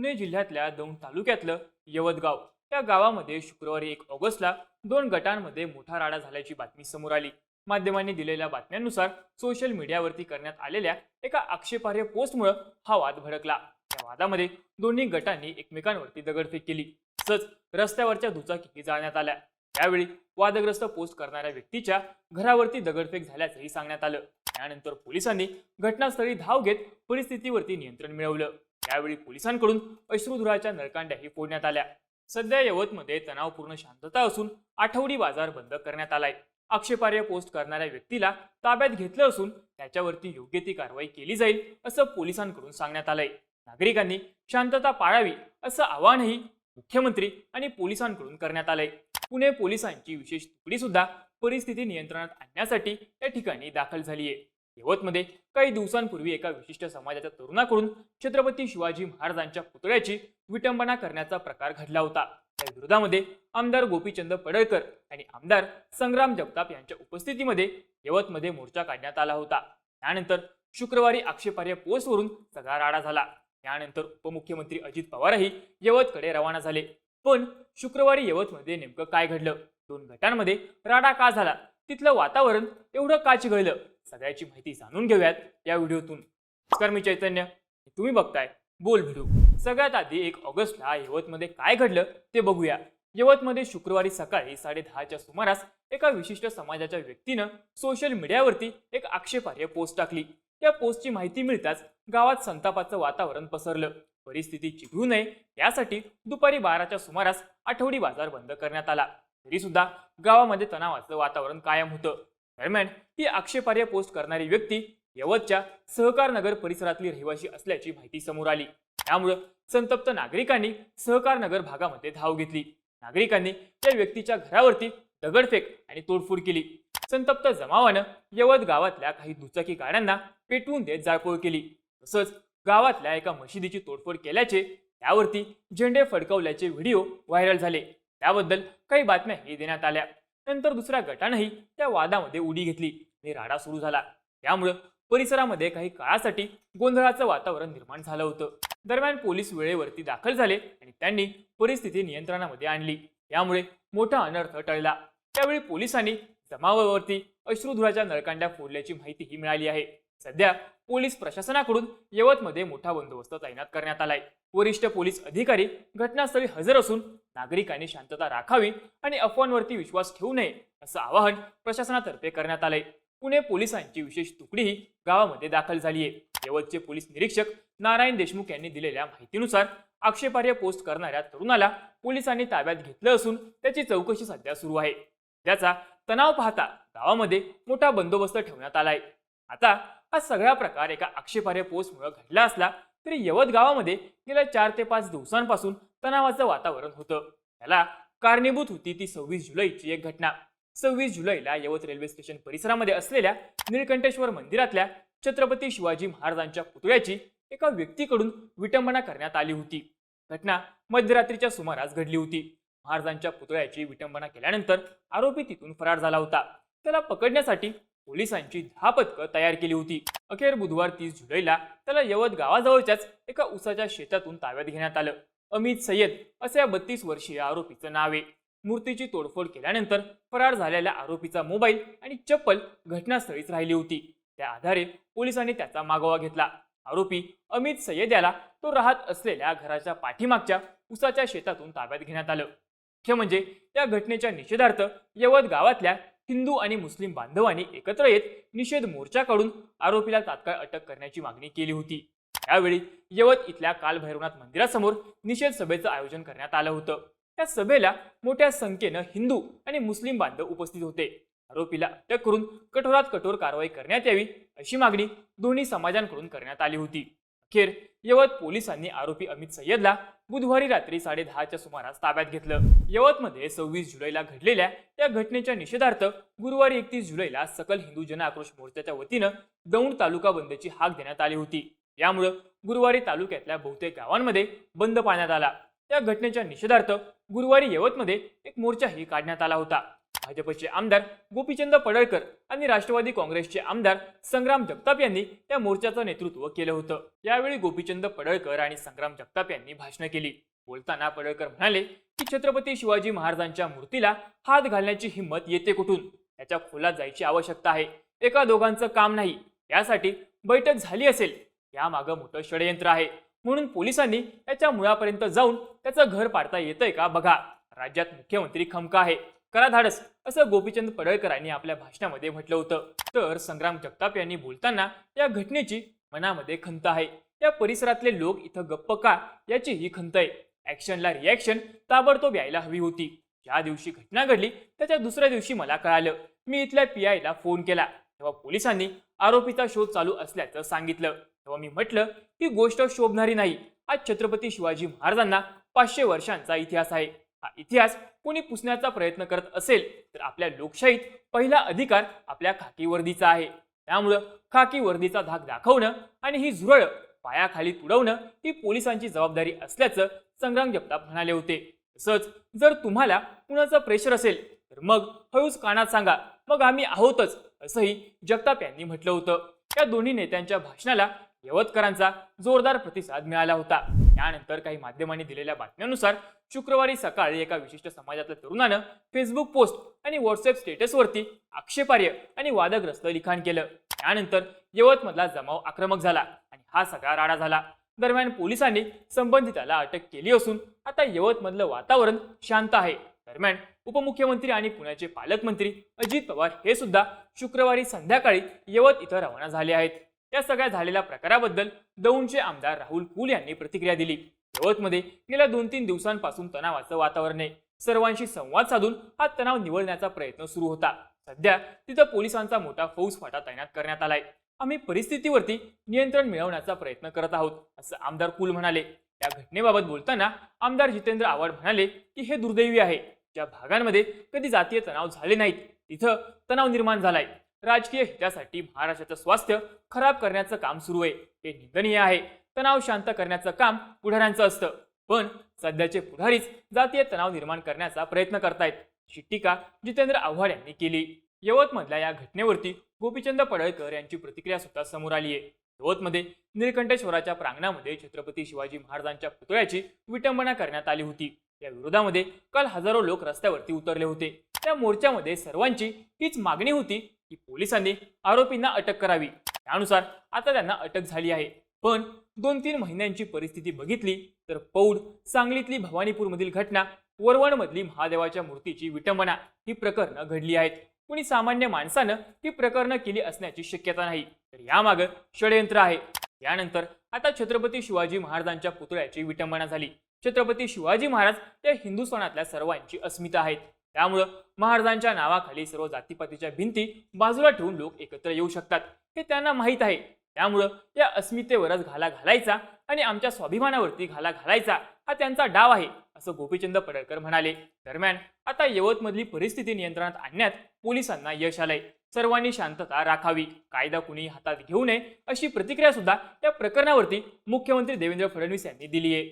पुणे जिल्ह्यातल्या दौंड तालुक्यातलं यवतगाव या गावामध्ये शुक्रवारी एक ऑगस्टला दोन गटांमध्ये मोठा राडा झाल्याची बातमी समोर आली. माध्यमांनी दिलेल्या बातम्यांनुसार सोशल मीडियावरती करण्यात आलेल्या एका आक्षेपार्ह पोस्टमुळे हा वाद भडकला. या वादामध्ये दोन्ही गटांनी एकमेकांवरती दगडफेक केली. तसंच रस्त्यावरच्या दुचाकी जाळण्यात आल्या. त्यावेळी वादग्रस्त पोस्ट करणाऱ्या व्यक्तीच्या घरावरती दगडफेक झाल्याचंही सांगण्यात आलं. त्यानंतर पोलिसांनी घटनास्थळी धाव घेत परिस्थितीवरती नियंत्रण मिळवलं. यावेळी पोलिसांकडून अश्रुधुराच्या नळकांड्याही फोडण्यात आल्या. सध्या यवतमध्ये तणावपूर्ण शांतता असून आठवडी बाजार बंद करण्यात आलाय. आक्षेपार्ह पोस्ट करणाऱ्या व्यक्तीला ताब्यात घेतलं असून त्याच्यावरती योग्य ती कारवाई केली जाईल असं पोलिसांकडून सांगण्यात आलंय. नागरिकांनी शांतता पाळावी असं आवाहनही मुख्यमंत्री आणि पोलिसांकडून करण्यात आलंय. पुणे पोलिसांची विशेष तुकडी सुद्धा परिस्थिती नियंत्रणात आणण्यासाठी या ठिकाणी दाखल झाली आहे यवतमध्ये काही दिवसांपूर्वी एका विशिष्ट समाजाच्या तरुणाकडून छत्रपती शिवाजी महाराजांच्या पुतळ्याची विटंबना करण्याचा प्रकार घडला होता. त्या विरोधामध्ये आमदार गोपीचंद पडळकर आणि आमदार संग्राम जगताप यांच्या उपस्थितीमध्ये यवतमध्ये मोर्चा काढण्यात आला होता. त्यानंतर शुक्रवारी आक्षेपार्ह पोस्टवरून सगळा राडा झाला. त्यानंतर उपमुख्यमंत्री अजित पवारही यवतकडे रवाना झाले. पण शुक्रवारी यवतमध्ये नेमकं काय घडलं? दोन गटांमध्ये राडा का झाला? तिथलं वातावरण एवढं का चिघळलं? सगळ्याची माहिती जाणून घेऊयात या व्हिडिओतून. नमस्कार मी चैतन्य. तुम्ही बघताय बोल व्हिडिओ. सगळ्यात आधी एक ऑगस्टला यवतमध्ये काय घडलं ते बघूया. यवतमध्ये शुक्रवारी सकाळी साडे दहाच्या सुमारास एका विशिष्ट समाजाच्या व्यक्तीनं सोशल मीडियावरती एक आक्षेपार्ह पोस्ट टाकली. या पोस्टची माहिती मिळताच गावात संतापाचं वातावरण पसरलं. परिस्थिती चिघळू नये यासाठी दुपारी बाराच्या सुमारास आठवडी बाजार बंद करण्यात आला. तरी सुद्धा गावामध्ये तणावाचं वातावरण कायम होतं. दरम्यान ही आक्षेपार्ह पोस्ट करणारी व्यक्ती यवतच्या सहकार नगर परिसरातली रहिवासी असल्याची माहिती समोर आली. त्यामुळं संतप्त नागरिकांनी सहकार नगर भागामध्ये धाव घेतली. नागरिकांनी त्या व्यक्तीच्या घरावरती दगडफेक आणि तोडफोड केली. संतप्त जमावानं यवत गावातल्या काही दुचाकी गाड्यांना पेटवून देत जाळपोळ केली. तसंच गावातल्या एका मशिदीची तोडफोड केल्याचे त्यावरती झेंडे फडकवल्याचे व्हिडिओ व्हायरल झाले. त्याबद्दल काही बातम्याही देण्यात आल्या. नंतर दुसऱ्या गटानंही त्या वादामध्ये उडी घेतली. आणि राडा सुरू झाला. त्यामुळं परिसरामध्ये काही काळासाठी गोंधळाचं वातावरण निर्माण झालं होतं. दरम्यान पोलीस वेळेवरती दाखल झाले आणि त्यांनी परिस्थिती नियंत्रणामध्ये आणली. यामुळे मोठा अनर्थ टळला. त्यावेळी पोलिसांनी जमावावरती अश्रुधुराच्या नळकांड्या फोडल्याची माहितीही मिळाली आहे. सध्या पोलीस प्रशासनाकडून यवतमध्ये मोठा बंदोबस्त तैनात करण्यात आलाय. वरिष्ठ पोलीस अधिकारी घटनास्थळी हजर असून नागरिकांनी शांतता राखावी आणि अफवांवरती विश्वास ठेवू नये असं आवाहन प्रशासनातर्फे करण्यात आलंय. पुणे पोलिसांची विशेष तुकडीही गावामध्ये दाखल झाली आहे यवतचे पोलीस निरीक्षक नारायण देशमुख यांनी दिलेल्या माहितीनुसार आक्षेपार्ह पोस्ट करणाऱ्या तरुणाला पोलिसांनी ताब्यात घेतलं असून त्याची चौकशी सध्या सुरू आहे. त्याचा तणाव पाहता गावामध्ये मोठा बंदोबस्त ठेवण्यात आलाय. आता हा सगळा प्रकार एका आक्षेपार्ह पोस्टमुळे घडला असला तरी यवत गावामध्ये गेल्या चार ते पाच दिवसांपासून तणावाचं वातावरण होतं. त्याला कारणीभूत होती ती सव्वीस जुलैची एक घटना. सव्वीस जुलैला यवत रेल्वे स्टेशन परिसरामध्ये असलेल्या निळकंठेश्वर मंदिरातल्या छत्रपती शिवाजी महाराजांच्या पुतळ्याची एका व्यक्तीकडून विटंबना करण्यात आली होती. घटना मध्यरात्रीच्या सुमारास घडली होती. महाराजांच्या पुतळ्याची विटंबना केल्यानंतर आरोपी तिथून फरार झाला होता. त्याला पकडण्यासाठी पोलिसांची दहा पथकं तयार केली होती. अखेर बुधवार तीस जुलैला त्याला यवत गावाजवळच्याच एका उसाच्या शेतातून ताब्यात घेण्यात आलं. अमित सय्यद असे या बत्तीस वर्षीय आरोपीचं नाव आहे. मूर्तीची तोडफोड केल्यानंतर फरार झालेल्या आरोपीचा मोबाईल आणि चप्पल घटनास्थळीच राहिली होती. त्या आधारे पोलिसांनी त्याचा मागोवा घेतला. आरोपी अमित सय्यद याला तो राहत असलेल्या घराच्या पाठीमागच्या उसाच्या शेतातून ताब्यात घेण्यात आलं. मुख्य म्हणजे या घटनेच्या निषेधार्थ यवत गावातल्या हिंदू आणि मुस्लिम बांधवांनी एकत्र येत निषेध मोर्चा काढून आरोपीला तात्काळ अटक करण्याची मागणी केली होती. त्यावेळी यवत इथल्या कालभैरवनाथ मंदिरासमोर निषेध सभेचं आयोजन करण्यात आलं होतं. त्या सभेला मोठ्या संख्येनं हिंदू आणि मुस्लिम बांधव उपस्थित होते. आरोपीला अटक करून कठोरात कठोर कारवाई करण्यात यावी अशी मागणी दोन्ही समाजांकडून करण्यात आली होती. अखेर यवत पोलिसांनी आरोपी अमित सय्यदला बुधवारी रात्री साडे दहाच्या सुमारास ताब्यात घेतलं. यवतमध्ये सव्वीस जुलैला घडलेल्या या घटनेच्या निषेधार्थ गुरुवारी एकतीस जुलैला सकल हिंदू जन आक्रोश मोर्चाच्या वतीनं दौंड तालुका बंदची हाक देण्यात आली होती. यामुळं गुरुवारी तालुक्यातल्या बहुतेक गावांमध्ये बंद पाळण्यात आला. या घटनेच्या निषेधार्थ गुरुवारी यवतमध्ये एक मोर्चाही काढण्यात आला होता. भाजपचे आमदार गोपीचंद पडळकर आणि राष्ट्रवादी काँग्रेसचे आमदार संग्राम जगताप यांनी त्या मोर्चाचं नेतृत्व केलं होतं. यावेळी गोपीचंद पडळकर आणि संग्राम जगताप यांनी भाषणं केली. बोलताना पडळकर म्हणाले की छत्रपती शिवाजी महाराजांच्या मूर्तीला हात घालण्याची हिंमत येते कुठून? त्याच्या खोलात जायची आवश्यकता आहे. एका दोघांचं काम नाही. यासाठी बैठक झाली असेल. यामागं मोठं षडयंत्र आहे. म्हणून पोलिसांनी त्याच्या मुळापर्यंत जाऊन त्याचं घर पाडता येतंय का बघा. राज्यात मुख्यमंत्री खमका आहे. करा धाडस असं गोपीचंद पडळकरांनी आपल्या भाषणामध्ये म्हटलं होतं. तर संग्राम जगताप यांनी बोलताना या घटनेची मनामध्ये खंत आहे. या परिसरातले लोक इथं गप्प का याची ही खंत आहे. ऍक्शनला रिॲक्शन ताबडतोब यायला हवी होती. ज्या दिवशी घटना घडली त्याच्या दुसऱ्या दिवशी मला कळालं. मी इथल्या पी आयला फोन केला. तेव्हा पोलिसांनी आरोपीचा शोध चालू असल्याचं सांगितलं. तेव्हा मी म्हटलं ही गोष्ट शोभणारी नाही. आज छत्रपती शिवाजी महाराजांना पाचशे वर्षांचा इतिहास आहे. हा इतिहास कोणी पुसण्याचा प्रयत्न करत असेल तर आपल्या लोकशाहीत पहिला अधिकार आपल्या खाकी वर्दीचा आहे. त्यामुळं खाकी वर्दीचा धाक दाखवणं आणि ही झुरळ पायाखाली तुडवणं ही पोलिसांची जबाबदारी असल्याचं संग्राम जगताप म्हणाले होते. तसंच जर तुम्हाला कुणाचं प्रेशर असेल तर मग हळूच कानात सांगा मग आम्ही आहोतच असंही जगताप यांनी म्हटलं होतं. या दोन्ही नेत्यांच्या भाषणाला यवतकरांचा जोरदार प्रतिसाद मिळाला होता. यानंतर काही माध्यमांनी दिलेल्या बातम्यानुसार शुक्रवारी सकाळी एका विशिष्ट समाजातल्या तरुणानं फेसबुक पोस्ट आणि व्हॉट्सअप स्टेटसवरती आक्षेपार्य आणि वादग्रस्त लिखाण केलं. त्यानंतर यवतमधला जमाव आक्रमक झाला आणि हा सगळा राडा झाला. दरम्यान पोलिसांनी संबंधिताला अटक केली असून आता यवतमधलं वातावरण शांत आहे. दरम्यान उपमुख्यमंत्री आणि पुण्याचे पालकमंत्री अजित पवार हे सुद्धा शुक्रवारी संध्याकाळी यवत इथं रवाना झाले आहेत. या सगळ्या झालेल्या प्रकाराबद्दल दौंडचे आमदार राहुल कुल यांनी प्रतिक्रिया दिली. यवतमध्ये गेल्या दोन तीन दिवसांपासून तणावाचं वातावरण आहे. सर्वांशी संवाद साधून हा तणाव निवळण्याचा प्रयत्न सुरू होता. सध्या तिथं पोलिसांचा मोठा फौजफाटा तैनात करण्यात आलाय. आम्ही परिस्थितीवरती नियंत्रण मिळवण्याचा प्रयत्न करत आहोत असं आमदार कुल म्हणाले. या घटनेबाबत बोलताना आमदार जितेंद्र आव्हाड म्हणाले की हे दुर्दैवी आहे. ज्या भागांमध्ये कधी जातीय तणाव झाले नाहीत तिथं तणाव निर्माण झालाय. राजकीय हितासाठी महाराष्ट्राचं स्वास्थ्य खराब करण्याचं काम सुरू आहे. हे निंदनीय आहे. तणाव शांत करण्याचं काम पुढाऱ्यांचं असतं. पण सध्याचे पुढारीच जातीय तणाव निर्माण करण्याचा प्रयत्न करतायत. अशी टीका जितेंद्र आव्हाड यांनी केली. यवतमधल्या या घटनेवरती गोपीचंद पडळकर यांची प्रतिक्रिया सुद्धा समोर आली आहे. यवतमध्ये निळकंठेश्वराच्या प्रांगणामध्ये छत्रपती शिवाजी महाराजांच्या पुतळ्याची विटंबना करण्यात आली होती. या विरोधामध्ये काल हजारो लोक रस्त्यावरती उतरले होते. त्या मोर्चामध्ये सर्वांची हीच मागणी होती की पोलिसांनी आरोपींना अटक करावी. त्यानुसार आता त्यांना अटक झाली आहे. पण दोन तीन महिन्यांची परिस्थिती बघितली तर पौड सांगलीतली भवानीपूरमधील घटना वरवणमधली महादेवाच्या मूर्तीची विटंबना ही प्रकरणं घडली आहेत. कुणी सामान्य माणसानं ही प्रकरणं केली असण्याची शक्यता नाही. तर यामागं षडयंत्र आहे. यानंतर आता छत्रपती शिवाजी महाराजांच्या पुतळ्याची विटंबना झाली. छत्रपती शिवाजी महाराज या हिंदुस्थानातल्या सर्वांची अस्मिता आहेत. त्यामुळं महाराजांच्या नावाखाली सर्व जातीपातीच्या भिंती बाजूला ठेवून लोक एकत्र येऊ शकतात हे त्यांना माहीत आहे. त्यामुळं या अस्मितेवरच घाला घालायचा आणि आमच्या स्वाभिमानावरती घाला घालायचा हा त्यांचा डाव आहे असं गोपीचंद पडळकर म्हणाले. दरम्यान आता यवतमधली परिस्थिती नियंत्रणात आणण्यात पोलिसांना यश आलंय. सर्वांनी शांतता राखावी कायदा कुणी हातात घेऊ नये अशी प्रतिक्रिया सुद्धा या प्रकरणावरती मुख्यमंत्री देवेंद्र फडणवीस यांनी दिली आहे